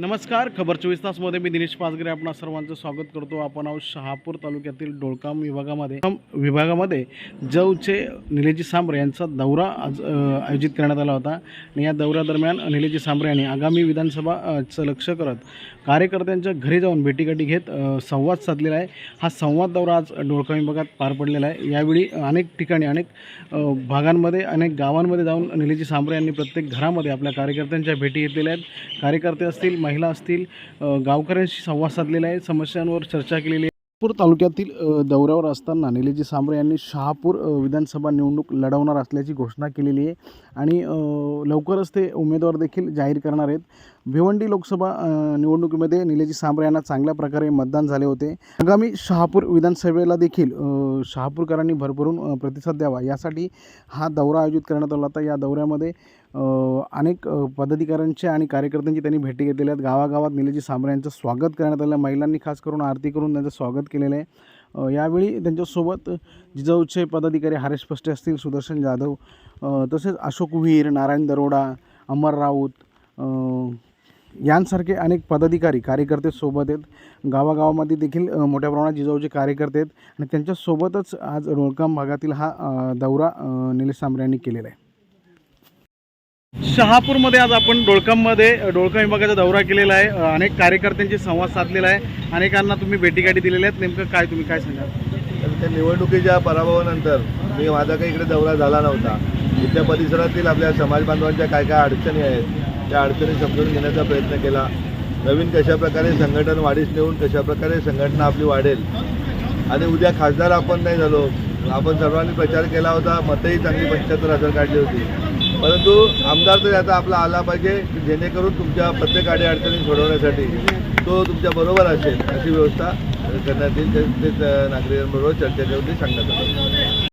नमस्कार खबर चोवीस तासमध्ये मी दिनेश पाचगरे आपणा सर्वांचं स्वागत करतो. आपण आहोत शहापूर तालुक्यातील डोळकाम विभागामध्ये. विभागामध्ये जवचे निलेजी सांबरे यांचा दौरा आज आयोजित करण्यात आला होता. आणि या दौऱ्यादरम्यान निलेजी सांबरे यांनी आगामी विधानसभा चं लक्ष करत कार्यकर्त्यांच्या घरी जाऊन भेटीगाठी घेत संवाद साधलेला आहे. हा संवाद दौरा आज डोळकाम विभागात पार पडलेला आहे. यावेळी अनेक ठिकाणी अनेक भागांमध्ये अनेक गावांमध्ये जाऊन निलेजी सांबरे यांनी प्रत्येक घरामध्ये आपल्या कार्यकर्त्यांच्या भेटी घेतलेल्या आहेत. कार्यकर्ते असतील महिला असतील गावकऱ्यांशी संवाद साधलेला आहे. समस्यांवर चर्चा केलेली आहे. पूर तालुक्यातील दौऱ्यावर असताना निलेजी सांबरे यांनी शहापूर विधानसभा निवडणूक लढवणार असल्याची घोषणा केलेली आहे. आणि लवकरच ते उमेदवार देखील जाहीर करणार आहेत. भिवंडी लोकसभा निवडणुकीमध्ये निलेजी सांबरे यांना चांगल्या प्रकारे मतदान झाले होते. आगामी शहापूर विधानसभेला देखील शहापूरकरांनी भरभरून प्रतिसाद द्यावा. यासाठी हा दौरा आयोजित करण्यात आला होता. या दौऱ्यामध्ये अनेक अ, पदाधिकाऱ्यांच्या आणि कार्यकर्त्यांची त्यांनी भेटी घेतलेल्या आहेत. गावागावात निलेजी सांबरे यांचं स्वागत करण्यात आलं महिलांनी खास करून आरती करून त्यांचं स्वागत केलेलं आहे. यावेळी त्यांच्यासोबत जिजाऊचे पदाधिकारी हरेश फस्टे असतील सुदर्शन जाधव तसेच अशोक वीर नारायण दरोडा अमर राऊत यांसारखे अनेक पदाधिकारी कार्यकर्ते सोबत आहेत. गावागावामध्ये देखील मोठ्या प्रमाणात जिजाऊचे कार्यकर्ते आहेत. आणि त्यांच्यासोबतच आज रोळकाम भागातील हा दौरा निलेश सांबरे यांनी केलेला आहे. शहापूरमध्ये आज आपण डोळकांमध्ये डोळकाम विभागाचा दौरा केलेला आहे. अनेक कार्यकर्त्यांशी संवाद साधलेला आहे. अनेकांना तुम्ही भेटीगाठी दिलेल्या आहेत. नेमकं काय तुम्ही काय सांगाल? त्या निवडणुकीच्या पराभवानंतर मी माझा काही इकडे दौरा झाला नव्हता. इथल्या परिसरातील आपल्या समाज बांधवांच्या काय काय अडचणी आहेत त्या अडचणी समजून घेण्याचा प्रयत्न केला. नवीन कशाप्रकारे संघटन वाढीस नेऊन कशाप्रकारे संघटना आपली वाढेल. आणि उद्या खासदार आपण नाही झालो. आपण सर्वांनी प्रचार केला होता. मतही चांगली पंच्याहत्तर हजार काढली होती. परंतु आमदार तरी आता आपला आला पाहिजे की जेणेकरून तुमच्या प्रत्येक अडी अडचणी सोडवण्यासाठी तो तुमच्या बरोबर असेल अशी व्यवस्था करण्यात येईल. ते- तेच नागरिकांबरोबर ते सांगण्यात आलं.